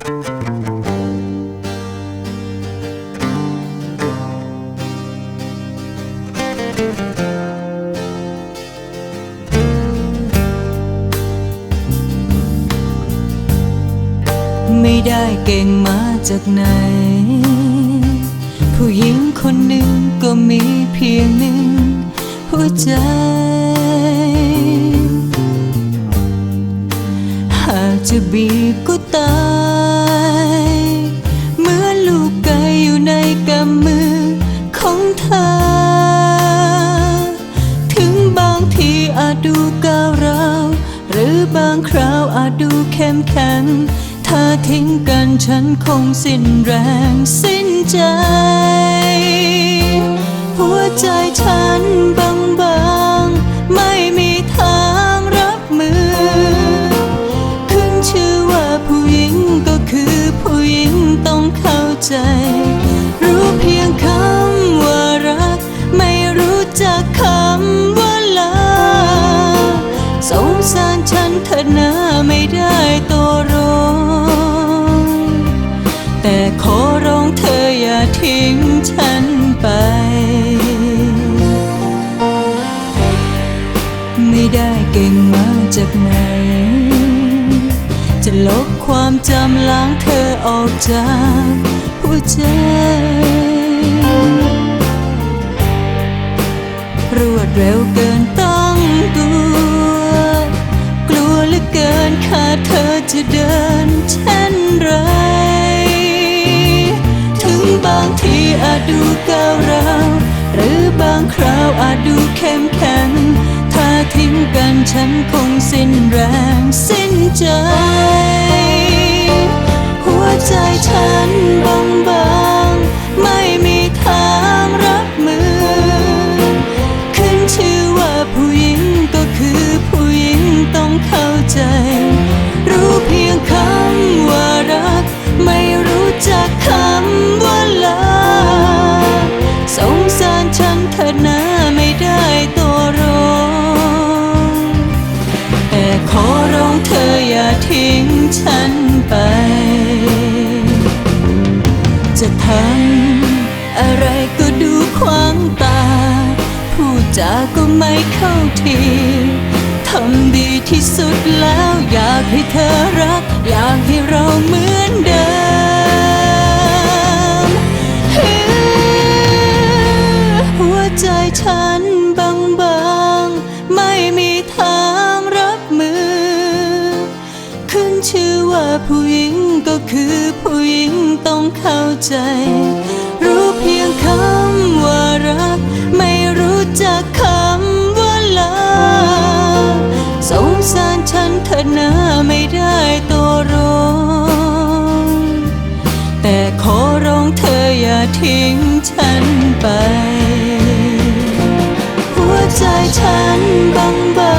ไม่ได้เก่งมาจากไหน ผู้หญิงคนหนึ่งก็มีเพียงหนึ่งหัวใจ หากจะบีบก็ตาย ร้าวหรือบางคราวอาจดูเข้มแข็ง ถ้าทิ้งกันฉันคงสิ้นแรงสิ้นใจามจำล้างเธอออกจากหัวใจรวดเร็วเกินตั้งตัว กลัวเหลือเกินขาดเธอจะเดินเช่นไร ถึงบางทีอาจดูก้าวร้าวหรือบางคราวอาจดูเข้มแข็ง ถ้าทิ้งกันฉันคงสิ้นแรงสิ้นใจ ใจฉันบางบางไม่มีทางรับมือ ขึ้นชื่อว่าผู้หญิงก็คือผู้หญิงต้องเข้าใจ รู้เพียงคำว่ารัก ไม่รู้จักคำว่าลาสงสารฉันเธอหน้าไม่ได้ตัวร้องแต่ขอร้องเธออย่าทิ้งฉัน จะทำอะไรก็ดูขวางตา พูดจาก็ไม่เข้าทีทำดีที่สุดแล้วอยากให้เธอรัก อยากให้เราเหมือนเดิมหัวใจฉันบางบางๆไม่มีทางรับมือ ขึ้นชื่อว่าผู้หญิงก็คือผ เข้าใจ รู้เพียงคำว่ารัก ไม่รู้จักคำว่าลาสงสารฉันเธอน้าไม่ได้ตัวร้องแต่ขอร้องเธออย่าทิ้งฉันไป หัวใจฉันบางบา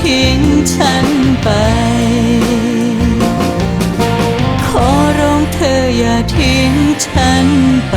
ทิ้งฉันไป ขอร้องเธออย่าทิ้งฉันไป